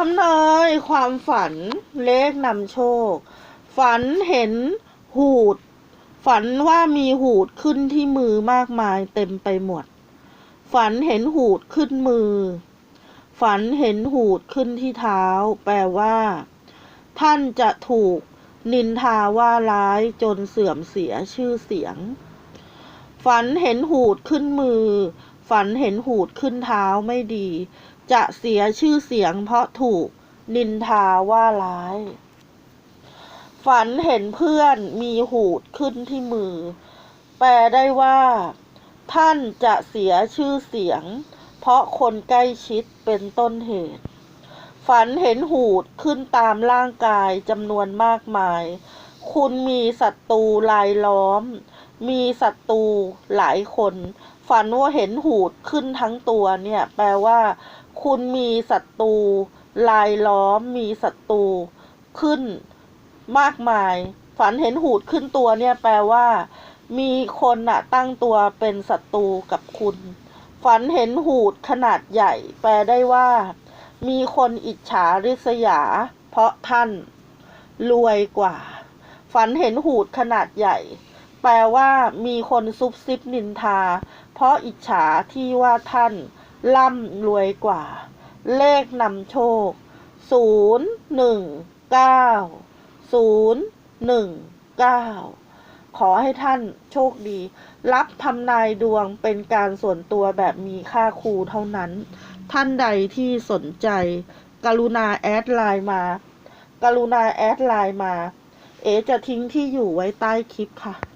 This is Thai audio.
ทำนายความฝันเลขนำโชค ฝันเห็นหูด ฝันว่ามีหูดขึ้นที่มือมากมายเต็มไปหมด ฝันเห็นหูดขึ้นมือ ฝันเห็นหูดขึ้นที่เท้า แปลว่า ท่านจะถูกนินทาว่าร้ายจนเสื่อมเสียชื่อเสียง ฝันเห็นหูดขึ้นมือ ฝันเห็นหูดขึ้นเท้าไม่ดี จะเสียชื่อเสียงเพราะถูกนินทาว่าร้าย ฝันเห็นเพื่อนมีหูดขึ้นที่มือ แปลได้ว่า ท่านจะเสียชื่อเสียง เพราะคนใกล้ชิดเป็นต้นเหตุ ฝันเห็นหูดขึ้นตามร่างกายจำนวนมากมาย คุณมีศัตรูลายล้อม มีศัตรูหลายคน ฝันว่าเห็นหูดขึ้นทั้งตัวเนี่ย แปลว่า คุณมีศัตรูลายล้อม มีศัตรูขึ้นมากมาย ฝันเห็นหูดขึ้นตัวเนี่ย แปลว่า มีคนน่ะตั้งตัวเป็นศัตรูกับคุณ ฝันเห็นหูดขนาดใหญ่ แปลได้ว่า มีคนอิจฉาริษยา เพราะท่าน รวยกว่า ฝันเห็นหูดขนาดใหญ่ แปลว่ามีคนซุบซิบนินทา เพราะอิจฉาที่ว่าท่านร่ำรวยกว่า เลขนำโชคศูนย์หนึ่งเก้าศูนย์หนึ่งเก้าขอให้ท่านโชคดี รับทำนายดวงเป็นการส่วนตัวแบบมีค่าครูเท่านั้น ท่านใดที่สนใจ กรุณาแอดไลน์มา กรุณาแอดไลน์มา เอจะทิ้งที่อยู่ไว้ใต้คลิปค่ะ